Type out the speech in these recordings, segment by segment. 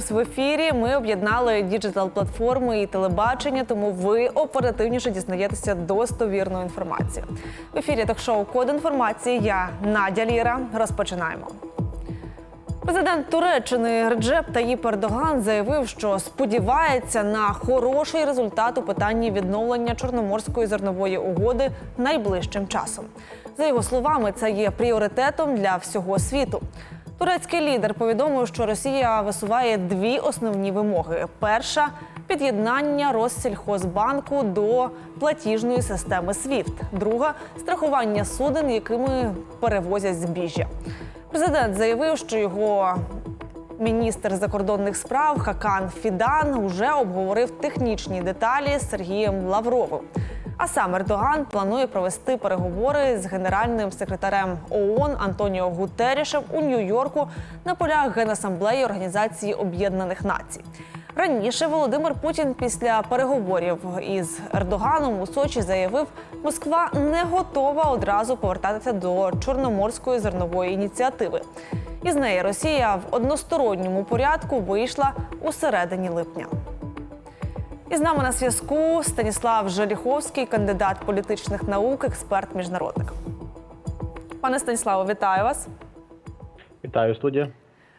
News в ефірі. Ми об'єднали діджитал платформи і телебачення, тому ви оперативніше дізнаєтеся достовірну інформацію. В ефірі ток-шоу Код інформації. Я Надя Ліра. Розпочинаємо. Президент Туреччини Реджеп Таїп Ердоган заявив, що сподівається на хороший результат у питанні відновлення чорноморської зернової угоди найближчим часом. За його словами, це є пріоритетом для всього світу. Турецький лідер повідомив, що Росія висуває дві основні вимоги: перша під'єднання Россільхозбанку до платіжної системи SWIFT. друга страхування суден, якими перевозять збіжжя. Президент заявив, що його міністр закордонних справ Хакан Фідан вже обговорив технічні деталі з Сергієм Лавровим. А сам Ердоган планує провести переговори з генеральним секретарем ООН Антоніо Гутерішем у Нью-Йорку на полях Генасамблеї Організації Об'єднаних Націй. Раніше Володимир Путін після переговорів із Ердоганом у Сочі заявив, Москва не готова одразу повертатися до чорноморської зернової ініціативи. Із неї Росія в односторонньому порядку вийшла у середині липня. І з нами на зв'язку Станіслав Желіховський, кандидат політичних наук, експерт міжнародник. Пане Станіславе, вітаю вас. Вітаю студія.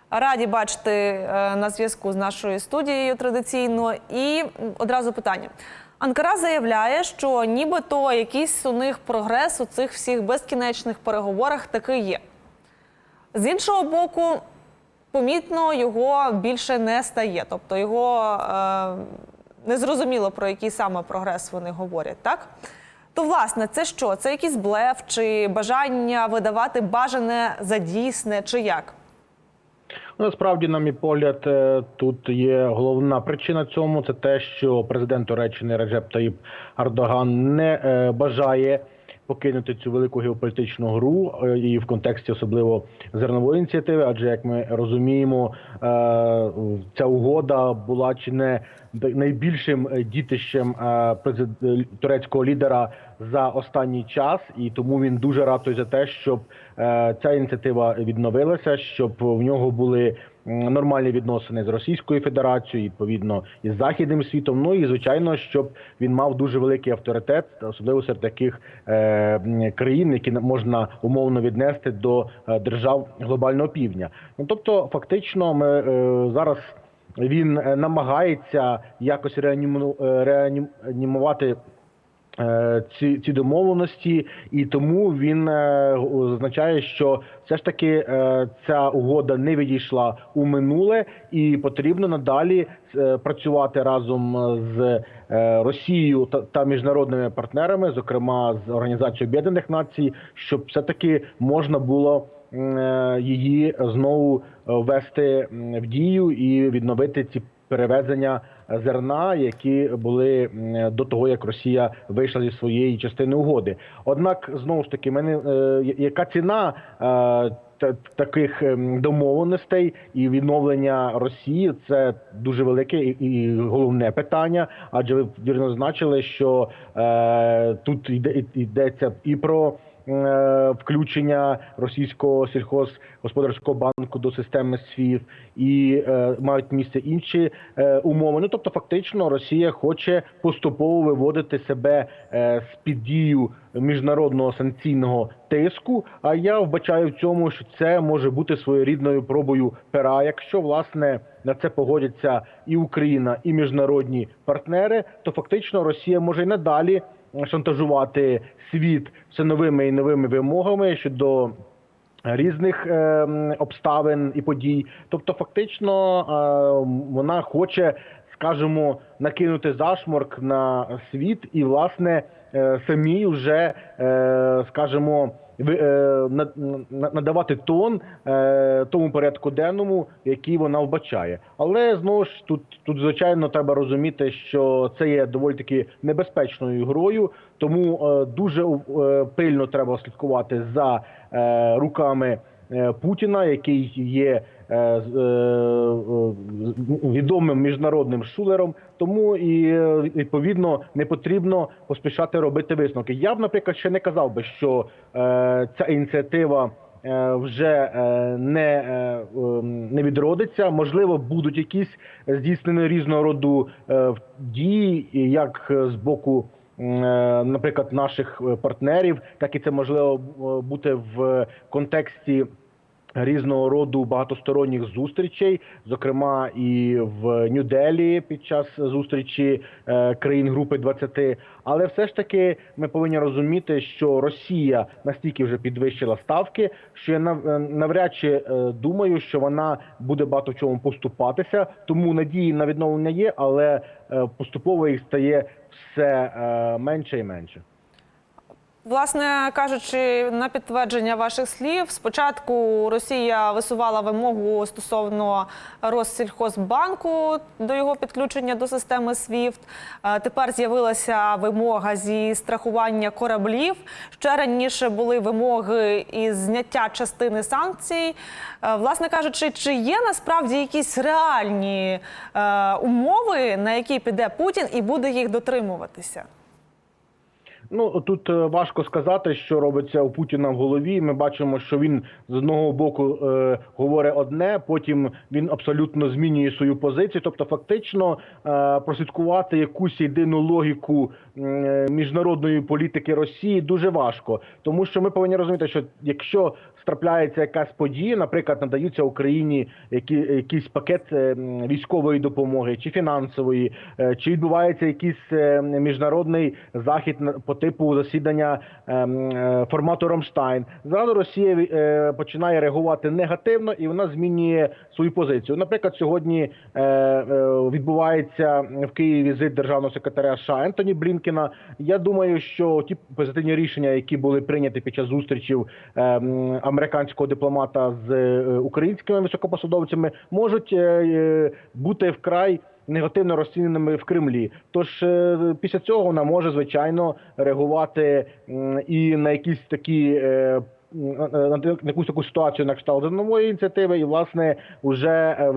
Раді бачити е, на зв'язку з нашою студією традиційно. І одразу питання. Анкара заявляє, що нібито якийсь у них прогрес у цих всіх безкінечних переговорах таки є. З іншого боку, помітно його більше не стає. Тобто його е, незрозуміло про який саме прогрес вони говорять, так? То, власне, це що? Це якийсь блеф чи бажання видавати бажане за дійсне, чи як? Насправді, на мій погляд, е, тут є головна причина цьому. Це те, що президент Туреччини Реджеп Таїп Ардоган не е, бажає покинути цю велику геополітичну гру е, і в контексті особливо зернової ініціативи. Адже як ми розуміємо, е, ця угода була чи не найбільшим е, дітищем турецького лідера за останній час, і тому він дуже ратує за те, щоб ця ініціатива відновилася, щоб в нього були нормальні відносини з Російською Федерацією, відповідно із західним світом. Ну і звичайно, щоб він мав дуже великий авторитет, особливо серед таких е, країн, які можна умовно віднести до е, держав глобального півдня. Ну тобто, фактично, ми е, зараз. Він е, намагається якось е, реанімувати ці, ці домовленості, і тому він е, означає, що все ж таки е, ця угода не відійшла у минуле, і потрібно надалі е, працювати разом з е, Росією та, та міжнародними партнерами, зокрема з Організацією Об'єднаних Націй, щоб все таки можна було е, її знову е, ввести в дію і відновити ці перевезення зерна, які були до того, як Росія вийшла зі своєї частини угоди. Однак, знову ж таки, мене е, яка ціна е, таких ем, домовленостей і відновлення Росії це дуже велике і, головне питання. Адже ви вірно зазначили, що е, тут йде йдеться і про. Е, Включення російського сільхозгосподарського банку до системи СВІФ і е, мають місце інші е, умови. Ну тобто, фактично, Росія хоче поступово виводити себе з під дію міжнародного санкційного тиску. А я вбачаю в цьому, що це може бути своєрідною пробою пера. Якщо власне на це погодяться і Україна, і міжнародні партнери, то фактично Росія може й надалі шантажувати світ все новими і новими вимогами щодо різних е, обставин і подій. Тобто, фактично, е, вона хоче, скажімо, накинути зашморк на світ і, власне, е, самі вже, скажімо, надавати тон е, тому порядку денному, який вона вбачає. Але знову ж тут, тут звичайно треба розуміти, що це є доволі таки небезпечною грою, тому е, дуже е, пильно треба слідкувати за е, руками е, Путіна, який є е, е, е, відомим міжнародним шулером. Тому і е, відповідно не потрібно поспішати робити висновки. Я б, наприклад, ще не казав би, що е, ця ініціатива е, вже е, не, е, ем, не відродиться. Можливо, будуть якісь здійснені різного роду е, дії, як е, з боку. е, Наприклад, наших е, партнерів, так і це можливо е, бути в контексті різного роду багатосторонніх зустрічей, зокрема і в Нью-Делі під час зустрічі е, країн групи 20. Але все ж таки ми повинні розуміти, що Росія настільки вже підвищила ставки, що я е, навряд чи е, думаю, що вона буде багато в чому поступатися. Тому надії на відновлення є, але поступово їх стає все менше і менше. Власне кажучи, на підтвердження ваших слів, спочатку Росія висувала вимогу стосовно Россільхозбанку до його підключення до системи SWIFT. Е, Тепер з'явилася вимога зі страхування кораблів. Ще раніше були вимоги із зняття частини санкцій. Е, Власне кажучи, чи є насправді якісь реальні е, умови, на які піде Путін і буде їх дотримуватися? Ну тут е, важко сказати, що робиться у Путіна в голові. Ми бачимо, що він з одного боку е, говорить одне, потім він абсолютно змінює свою позицію. Тобто, фактично е, прослідкувати якусь єдину логіку міжнародної політики Росії дуже важко, тому що ми повинні розуміти, що якщо страпляється якась подія, наприклад, надаються Україні які, якийсь пакет е, військової допомоги чи фінансової, е, чи відбувається якийсь е, міжнародний захід по типу засідання е, е, формату Рамштайн. Зразу Росія е, починає реагувати негативно і вона змінює свою позицію. Наприклад, сьогодні е, е, відбувається в Києві візит державного секретаря США Ентоні Блінкена. Я думаю, що ті позитивні рішення, які були прийняті під час зустрічів е, американського дипломата з е, українськими високопосадовцями, можуть е, е, бути вкрай негативно розціненими в Кремлі. Тож після цього вона може звичайно реагувати і на якісь такі. Е, На якусь таку ситуацію на кшталт зернової ініціативи, і власне вже е,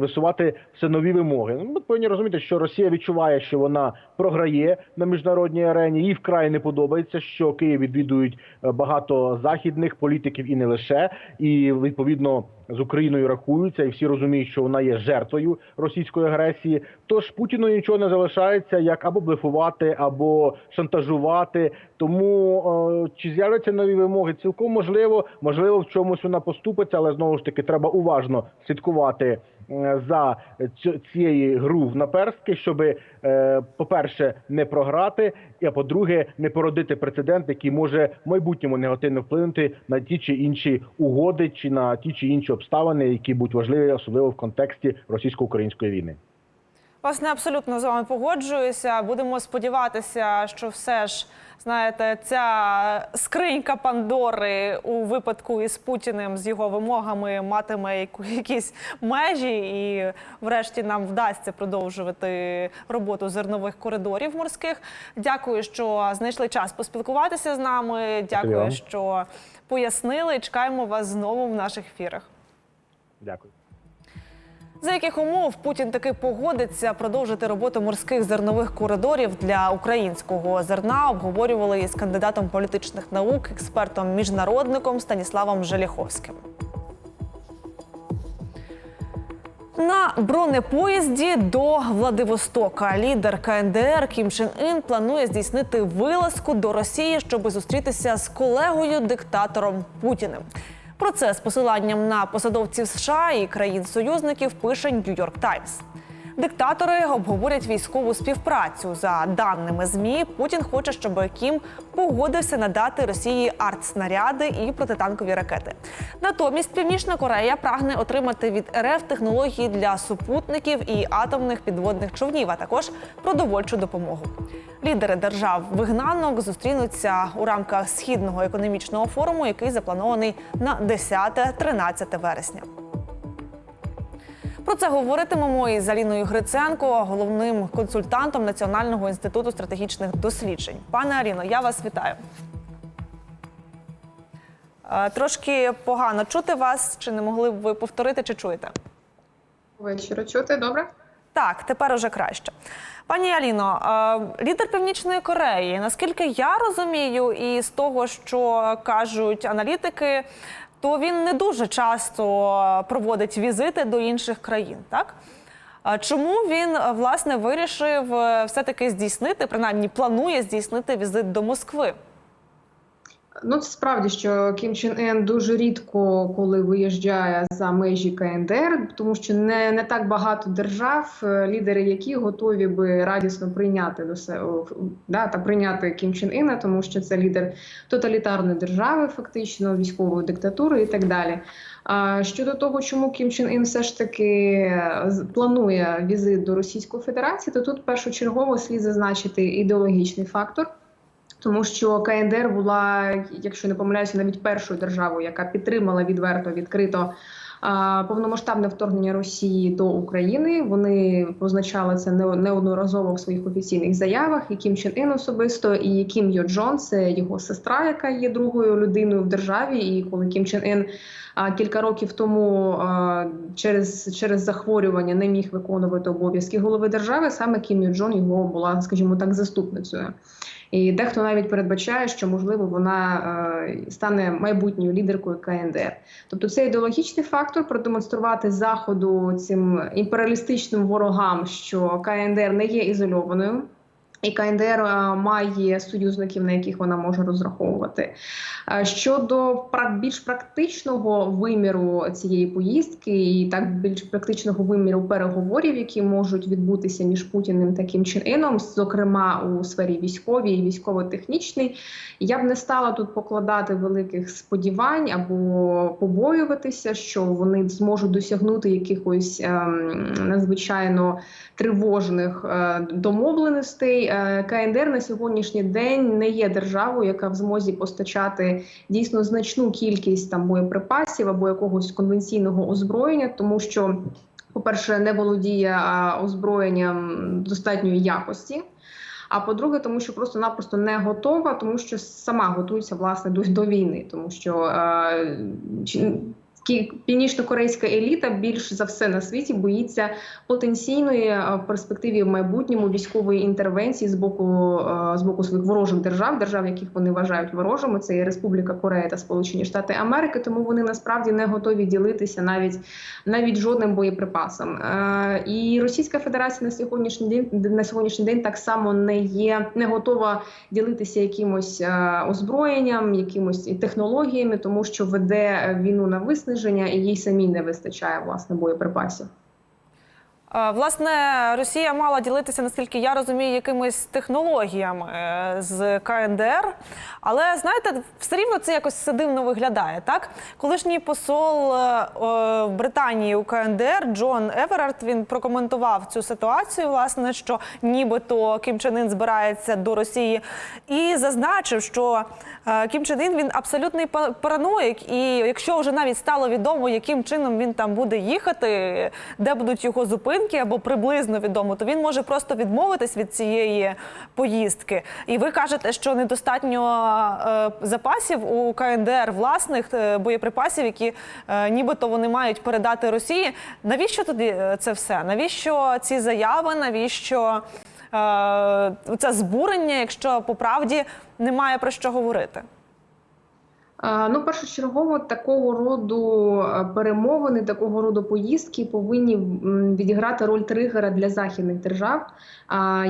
висувати все нові вимоги. Ну, Ми повинні розуміти, що Росія відчуває, що вона програє на міжнародній арені. Їй вкрай не подобається, що Київ відвідують е, багато західних політиків і не лише, і відповідно з Україною рахуються, і всі розуміють, що вона є жертвою російської агресії. Тож Путіну нічого не залишається, як або блефувати, або шантажувати. Тому е, чи з'являться нові вимоги? Цілком можливо, можливо, в чомусь вона поступиться, але знову ж таки треба уважно слідкувати е, за цієї гру в наперстки, щоб, е, по-перше, не програти, а по-друге, не породити прецедент, який може в майбутньому негативно вплинути на ті чи інші угоди, чи на ті чи інші обставини, які будуть важливі, особливо в контексті російсько-української війни. Власне, абсолютно з вами погоджуюся. Будемо сподіватися, що все ж знаєте, ця скринька Пандори у випадку із Путіним з його вимогами матиме якісь межі, і врешті нам вдасться продовжувати роботу зернових коридорів морських. Дякую, що знайшли час поспілкуватися з нами. Дякую, що пояснили. Чекаємо вас знову в наших ефірах. Дякую. За яких умов Путін таки погодиться продовжити роботу морських зернових коридорів для українського зерна? Обговорювали із кандидатом політичних наук, експертом міжнародником Станіславом Желіховським. На бронепоїзді до Владивостока лідер КНДР Кім Чен Ін планує здійснити вилазку до Росії, щоб зустрітися з колегою диктатором Путіним. Про це з посиланням на посадовців США і країн-союзників пише Нью-Йорк Таймс. Диктатори обговорять військову співпрацю. За даними змі, Путін хоче, щоб Кім погодився надати Росії артснаряди і протитанкові ракети. Натомість Північна Корея прагне отримати від РФ технології для супутників і атомних підводних човнів, а також продовольчу допомогу. Лідери держав-вигнанок зустрінуться у рамках східного економічного форуму, який запланований на 10-13 вересня. Про це говоритимемо із Аліною Гриценко, головним консультантом Національного інституту стратегічних досліджень. Пане Аліно, я вас вітаю. Е, Трошки погано чути вас. Чи не могли б ви повторити, чи чуєте? Вечора чути, добре? Так, тепер уже краще. Пані Аліно, е, лідер Північної Кореї, наскільки я розумію, і з того, що кажуть аналітики, то він не дуже часто проводить візити до інших країн. Так чому він е, власне вирішив е, все-таки здійснити, принаймні планує здійснити візит до Москви? Ну, це справді, що Кім Чен Ен дуже рідко коли виїжджає за межі КНДР, тому що не, не так багато держав, е, лідери які готові би радісно прийняти до себе да, та прийняти Кім Чен Іна, тому що це лідер тоталітарної держави, фактично військової диктатури і так далі. А щодо того, чому Кім Чен Ін все ж таки е, планує візит до Російської Федерації, то тут першочергово слід зазначити ідеологічний фактор. Тому що КНДР була, якщо не помиляюся, навіть першою державою, яка підтримала відверто відкрито повномасштабне вторгнення Росії до України. Вони позначали це неодноразово в своїх офіційних заявах. І Кім Чен Ін особисто, і Кім Йо Джон, це його сестра, яка є другою людиною в державі. І коли Кім Чен Ін кілька років тому через, через захворювання не міг виконувати обов'язки голови держави, саме Кім Йо Джон його була, скажімо так, заступницею. І дехто навіть передбачає, що можливо вона е, стане майбутньою лідеркою КНДР. Тобто це ідеологічний фактор продемонструвати заходу цим імперіалістичним ворогам, що КНДР не є ізольованою. І КНДР має союзників, на яких вона може розраховувати. Щодо більш практичного виміру цієї поїздки, і так більш практичного виміру переговорів, які можуть відбутися між Путіним та Кім Чен Іном, зокрема у сфері військовій і військово-технічній, я б не стала тут покладати великих сподівань або побоюватися, що вони зможуть досягнути якихось ем, надзвичайно тривожних е, домовленостей. Е, КНДР на сьогоднішній день не є державою, яка в змозі постачати дійсно значну кількість там боєприпасів або якогось конвенційного озброєння, тому що, по-перше, не володіє озброєнням достатньої якості. А по-друге, тому що просто-напросто не готова, тому що сама готується власне до, до війни, тому що е, північно-корейська еліта більш за все на світі боїться потенційної е, в перспективі в майбутньому військової інтервенції з боку е, з боку своїх ворожих держав, держав, яких вони вважають ворожими. Це є Республіка Корея та Сполучені Штати Америки. Тому вони насправді не готові ділитися навіть навіть жодним боєприпасом. Е, і Російська Федерація на сьогоднішній день на сьогоднішній день так само не є не готова ділитися якимось озброєнням, якимось технологіями, тому що веде війну на виснаження, і їй самій не вистачає власне боєприпасів. Е, Власне, Росія мала ділитися, наскільки я розумію, якимись технологіями е, з КНДР. Але знаєте, все рівно це якось все дивно виглядає. Так, колишній посол е, Британії у КНДР Джон Еверард він прокоментував цю ситуацію, власне, що нібито Кім Чен Ін збирається до Росії, і зазначив, що Кім Чен Ін він абсолютний па- параноїк. І якщо вже навіть стало відомо, яким чином він там буде їхати, де будуть його зупинки, або приблизно відомо, то він може просто відмовитись від цієї поїздки. І ви кажете, що недостатньо е, запасів у КНДР власних е, боєприпасів, які е, нібито вони мають передати Росії. Навіщо тоді це все? Навіщо ці заяви? Навіщо це збурення, якщо по правді немає про що говорити? Ну, першочергово такого роду е, перемовини, такого роду поїздки повинні відіграти роль тригера для західних держав,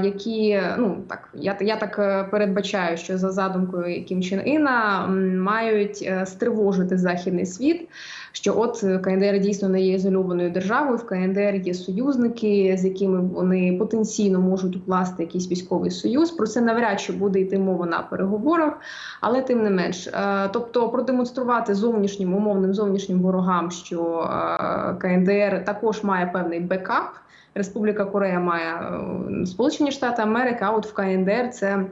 які ну так я, я так е, передбачаю, що за задумкою Кім Чен Іна мають е, стривожити західний світ. Що от е, КНДР дійсно не є ізольованою державою, в КНДР є союзники, з якими вони потенційно можуть укласти якийсь військовий союз. Про це навряд чи буде йти мова на переговорах, але тим не менш, Е, тобто продемонструвати зовнішнім умовним зовнішнім ворогам, що е, КНДР також має певний бекап. Республіка Корея має Сполучені Штати Америки, а от в КНДР це.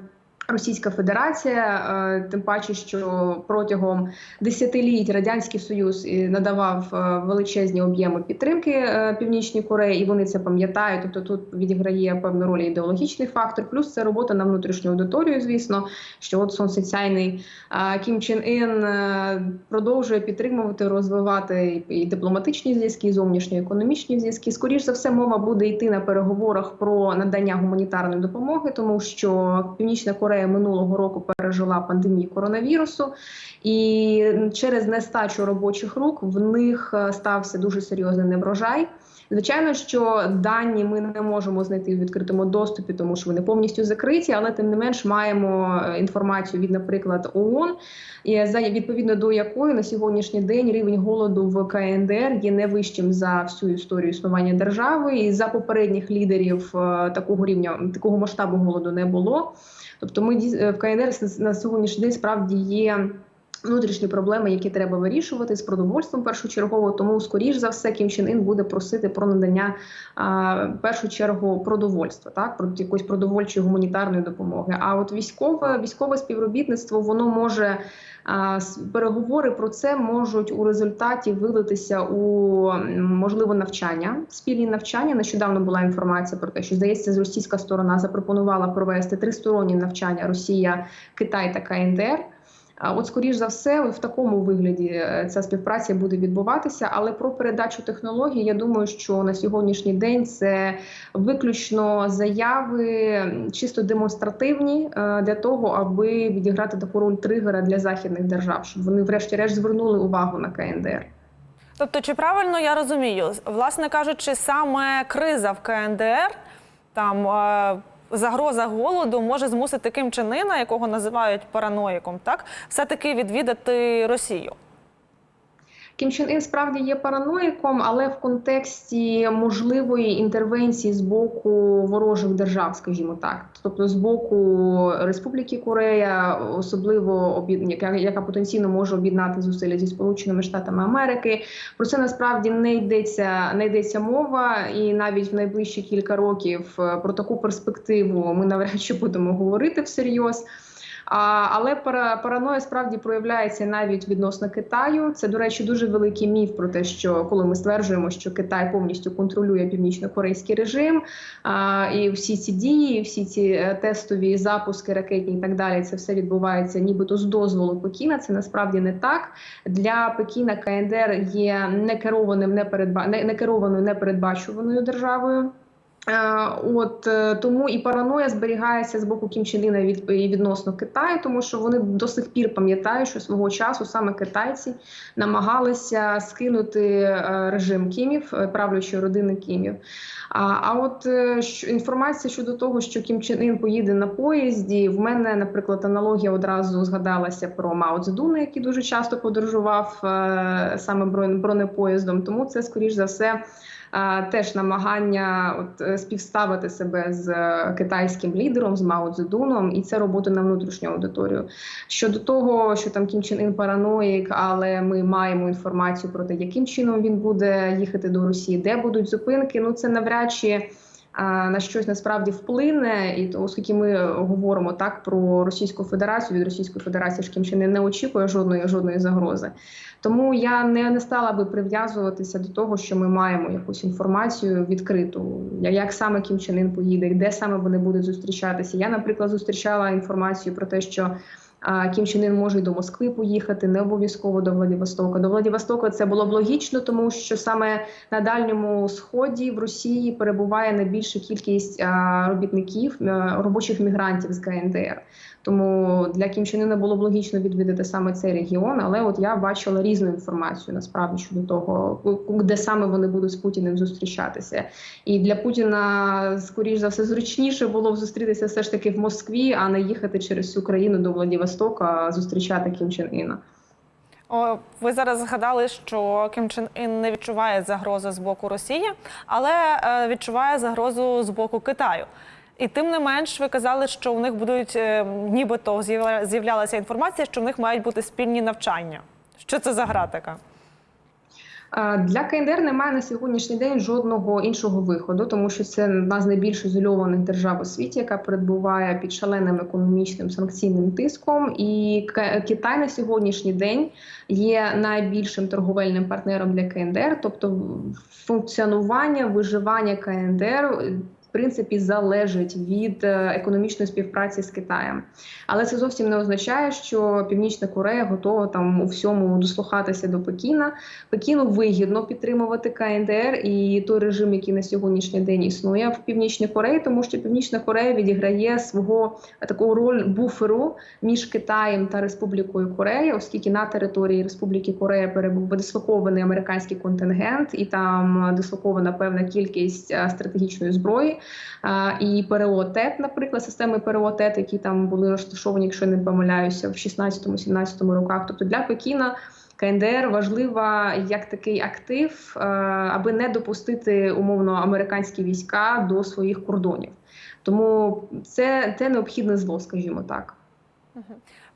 Російська Федерація, е, тим паче, що протягом десятиліть радянський союз надавав е, величезні об'єми підтримки е, Північній Кореї, і вони це пам'ятають. Тобто тут відіграє певну роль ідеологічний фактор. Плюс це робота на внутрішню аудиторію. Звісно, що от сонцесяйний е, Кім Чен Ін е, продовжує підтримувати, розвивати і і дипломатичні зв'язки, і зовнішньоекономічні зв'язки. Скоріш за все, мова буде йти на переговорах про надання гуманітарної допомоги, тому що Північна Корея Корея минулого року пережила пандемію коронавірусу, і через нестачу робочих рук в них е, стався дуже серйозний неврожай. Звичайно, що дані ми не можемо знайти в відкритому доступі, тому що вони повністю закриті, але тим не менш маємо е, інформацію від, наприклад, ООН, відповідно до якої на сьогоднішній день рівень голоду в КНДР є не вищим за всю історію існування держави. І за попередніх лідерів е, такого рівня такого масштабу голоду не було. Тобто, ми е, в КНР на сьогоднішній день справді є. Внутрішні проблеми, які треба вирішувати з продовольством першочергово, тому скоріш за все Кім Чен Ін буде просити про надання а, першу чергу продовольства, так про якоїсь продовольчої гуманітарної допомоги. А от військове військове співробітництво воно може переговори про це можуть у результаті вилитися у можливо навчання, спільні навчання. Нещодавно була інформація про те, що здається, з російська сторона запропонувала провести тристоронні навчання Росія, Китай та КНДР. От, скоріш за все, в такому вигляді е, ця співпраця буде відбуватися. Але про передачу технологій, я думаю, що на сьогоднішній день це виключно заяви чисто демонстративні е, для того, аби відіграти таку роль тригера для західних держав, щоб вони, врешті-решт, звернули увагу на КНДР. Тобто, чи правильно я розумію, власне кажучи, саме криза в КНДР, там е, загроза голоду може змусити Ким Чен Іна, якого називають параноїком, так все-таки відвідати Росію. Кім Чен Ін справді є параноїком, але в контексті можливої інтервенції з боку ворожих держав, скажімо так, тобто з боку Республіки Корея, особливо яка, яка потенційно може об'єднати зусилля зі Сполученими Штатами Америки. Про це насправді не йдеться, не йдеться мова, і навіть в найближчі кілька років е, про таку перспективу ми навряд чи будемо говорити всерйоз. Але пара, параноя справді проявляється навіть відносно Китаю. Це, до речі, дуже великий міф про те, що коли ми стверджуємо, що Китай повністю контролює північно-корейський режим, і всі ці дії, всі ці е, тестові запуски ракетні і так далі, це все відбувається нібито з дозволу Пекіна. Це насправді не так. Для Пекіна КНДР є некерованим, непередба... не- некерованою, непередбачуваною державою. Е, От е, тому і параноя зберігається з боку Кім Чен Іна від відносно Китаю, тому що вони до сих пір пам'ятають, що свого часу саме китайці намагалися скинути е, режим Кімів, правлячої родини Кімів. А, а от інформація щодо того, що Кім Чен Ін поїде на поїзді, в мене, наприклад, аналогія одразу згадалася про Мао Цзедуна, який дуже часто подорожував саме бронепоїздом. Тому це скоріш за все теж намагання от, е, співставити себе з е, китайським лідером, з Мао Цзедуном, і це робота на внутрішню аудиторію. Щодо того, що там Кім Чен Ін параноїк, але ми маємо інформацію про те, яким чином він буде їхати до Росії, де будуть зупинки. Ну це навряд чи. На щось насправді вплине, і то, оскільки ми говоримо так про Російську Федерацію, від Російської Федерації ж Кім Чен не очікує жодної жодної загрози. Тому я не, не стала би прив'язуватися до того, що ми маємо якусь інформацію відкриту, як саме Кім Чен Ін поїде, де саме вони будуть зустрічатися. Я, наприклад, зустрічала інформацію про те, що Кім Чен Ін може й до Москви поїхати, не обов'язково до Владивостока. До Владивостока це було б логічно, тому що саме на дальньому сході в Росії перебуває найбільша кількість робітників, робочих мігрантів з КНДР. Тому для Кім Чен Іна було б логічно відвідати саме цей регіон, але от я бачила різну інформацію насправді щодо того, де саме вони будуть з Путіним зустрічатися. І для Путіна, скоріш за все, зручніше було б зустрітися все ж таки в Москві, а не їхати через всю країну до Владивостока, зустрічати Кім Чен Іна. О, ви зараз згадали, що Кім Чен Ін не відчуває загрози з боку Росії, але е, відчуває загрозу з боку Китаю. І тим не менш, ви казали, що у них будуть е, нібито з'явля- з'являлася інформація, що в них мають бути спільні навчання. Що це за гра така? Е, Для КНДР немає на сьогоднішній день жодного іншого виходу, тому що це одна з найбільш ізольованих держав у світі, яка перебуває під шаленим економічним санкційним тиском. І Китай на сьогоднішній день є найбільшим торговельним партнером для КНДР, тобто функціонування, виживання КНДР принципі залежить від е, економічної співпраці з Китаєм. Але це зовсім не означає, що Північна Корея готова там у всьому дослухатися до Пекіна. Пекіну вигідно підтримувати КНДР і той режим, який на сьогоднішній день існує в Північній Кореї, тому що Північна Корея відіграє свого е, такого роль буферу між Китаєм та Республікою Корея, оскільки на території Республіки Корея перебув дислокований американський контингент, і там е, дислокована певна кількість стратегічної зброї. І ПРО ТЕТ, наприклад, системи ПРО ТЕТ, які там були розташовані, якщо не помиляюся, в 16-17 роках. Тобто для Пекіна. КНДР важлива як такий актив, аби не допустити умовно американські війська до своїх кордонів. Тому це, це необхідне зло, скажімо так.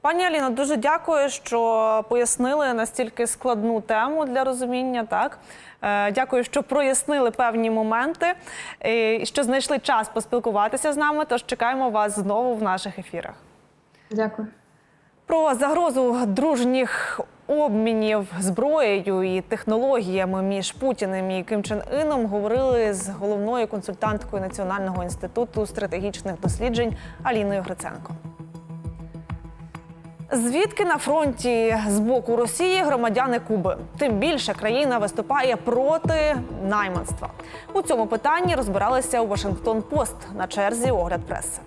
Пані Аліно, дуже дякую, що пояснили настільки складну тему для розуміння. Так Е, дякую, що прояснили певні моменти, і що знайшли час поспілкуватися з нами. Тож чекаємо вас знову в наших ефірах. Дякую. Про загрозу дружніх обмінів зброєю і технологіями між Путіним і Ким Чен Іном говорили з головною консультанткою Національного інституту стратегічних досліджень Аліною Гриценко. Звідки на фронті з боку Росії громадяни Куби? Тим більше країна виступає проти найманства. У цьому питанні розбиралися у Вашингтон Пост на черзі огляд преси.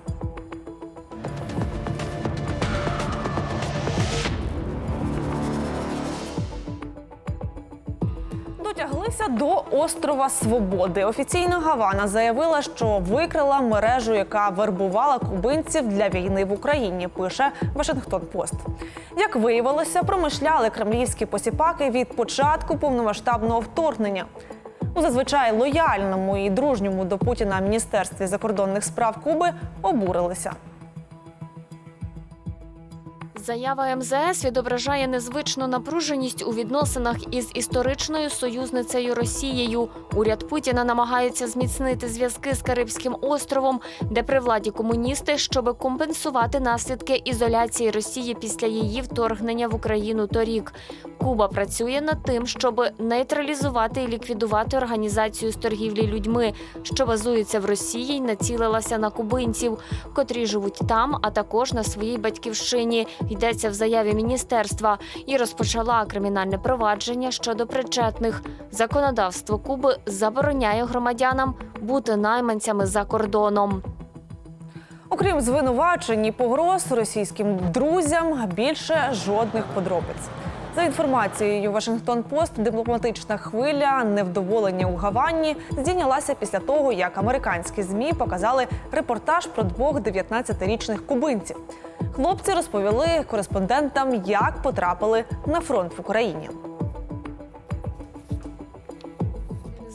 Дотяглися до острова Свободи. Офіційно Гавана заявила, що викрила мережу, яка вербувала кубинців для війни в Україні. Пише Вашингтон Пост. Як виявилося, промишляли кремлівські посіпаки від початку повномасштабного вторгнення. У зазвичай лояльному і дружньому до Путіна міністерстві закордонних справ Куби обурилися. Заява МЗС відображає незвичну напруженість у відносинах із історичною союзницею Росією. Уряд Путіна намагається зміцнити зв'язки з Карибським островом, де при владі комуністи, щоб компенсувати наслідки ізоляції Росії після її вторгнення в Україну торік. Куба працює над тим, щоб нейтралізувати і ліквідувати організацію з торгівлі людьми, що базується в Росії й націлилася на кубинців, котрі живуть там, а також на своїй батьківщині. Йдеться в заяві міністерства і розпочала кримінальне провадження щодо причетних. Законодавство Куби забороняє громадянам бути найманцями за кордоном. Окрім звинувачень і погроз російським друзям, більше жодних подробиць. За інформацією Вашингтон Пост, дипломатична хвиля невдоволення у Гавані здійнялася після того, як американські змі показали репортаж про двох 19-річних кубинців. Хлопці розповіли кореспондентам, як потрапили на фронт в Україні.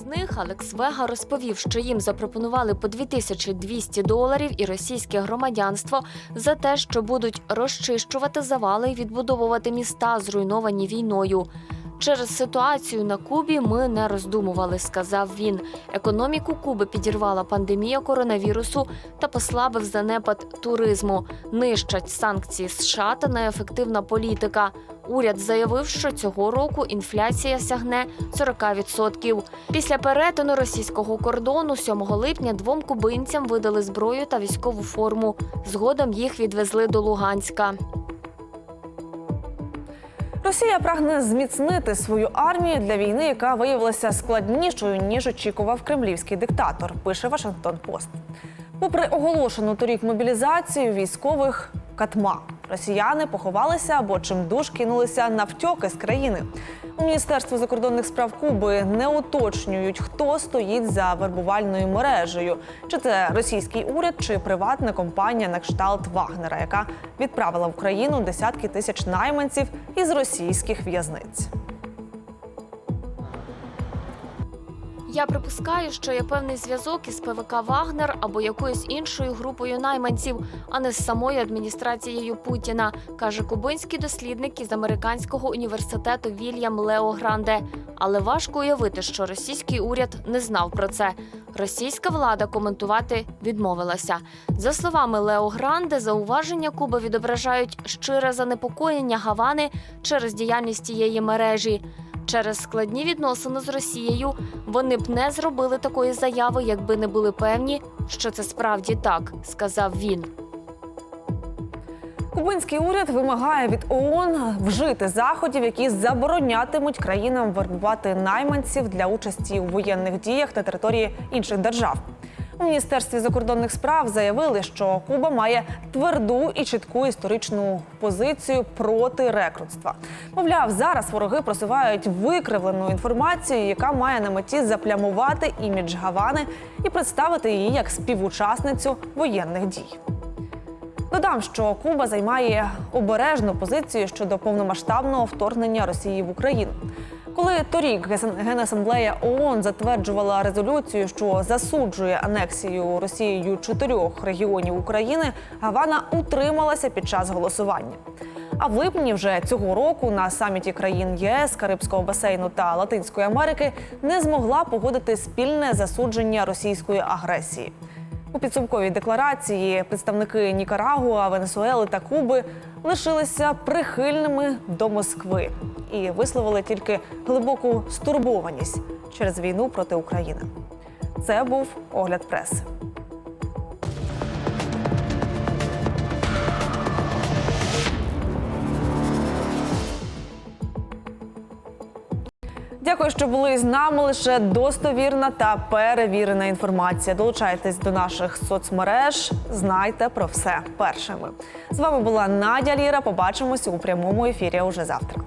Них Алекс Вега розповів, що їм запропонували по 2200 доларів і російське громадянство за те, що будуть розчищувати завали і відбудовувати міста, зруйновані війною. Через ситуацію на Кубі ми не роздумували, сказав він. Економіку Куби підірвала пандемія коронавірусу та послабив занепад туризму. Нищать санкції США та неефективна політика. Уряд заявив, що цього року інфляція сягне 40%. Після перетину російського кордону 7 липня двом кубинцям видали зброю та військову форму. Згодом їх відвезли до Луганська. Росія прагне зміцнити свою армію для війни, яка виявилася складнішою ніж очікував кремлівський диктатор. Пише Вашингтон Пост. Попри оголошену торік мобілізацію військових катма, росіяни поховалися або чимдуж кинулися на втьоки з країни. У міністерстві закордонних справ Куби не уточнюють, хто стоїть за вербувальною мережею, чи це російський уряд, чи приватна компанія на кшталт Вагнера, яка відправила в Україну десятки тисяч найманців із російських в'язниць. Я припускаю, що є певний зв'язок із ПВК Вагнер або якоюсь іншою групою найманців, а не з самою адміністрацією Путіна, каже кубинський дослідник із американського університету Вільям Лео Гранде. Але важко уявити, що російський уряд не знав про це. Російська влада коментувати відмовилася. За словами Лео Гранде, зауваження Куби відображають щире занепокоєння Гавани через діяльність цієї мережі. Через складні відносини з Росією вони б не зробили такої заяви, якби не були певні, що це справді так, сказав він. Кубинський уряд вимагає від ООН вжити заходів, які заборонятимуть країнам вербувати найманців для участі у воєнних діях на території інших держав. У міністерстві закордонних справ заявили, що Куба має тверду і чітку історичну позицію проти рекрутства. Мовляв, зараз вороги просувають викривлену інформацію, яка має на меті заплямувати імідж Гавани і представити її як співучасницю воєнних дій. Додам, що Куба займає обережну позицію щодо повномасштабного вторгнення Росії в Україну. Коли торік Генасамблея ООН затверджувала резолюцію, що засуджує анексію Росією чотирьох регіонів України, Гавана утрималася під час голосування. А в липні вже цього року на саміті країн ЄС, Карибського басейну та Латинської Америки не змогла погодити спільне засудження російської агресії. У підсумковій декларації представники Нікарагуа, Венесуели та Куби лишилися прихильними до Москви і висловили тільки глибоку стурбованість через війну проти України. Це був огляд преси. Дякую, що були з нами. Лише достовірна та перевірена інформація. Долучайтесь до наших соцмереж. Знайте про все першими. З вами була Надя Ліра. Побачимося у прямому ефірі уже завтра.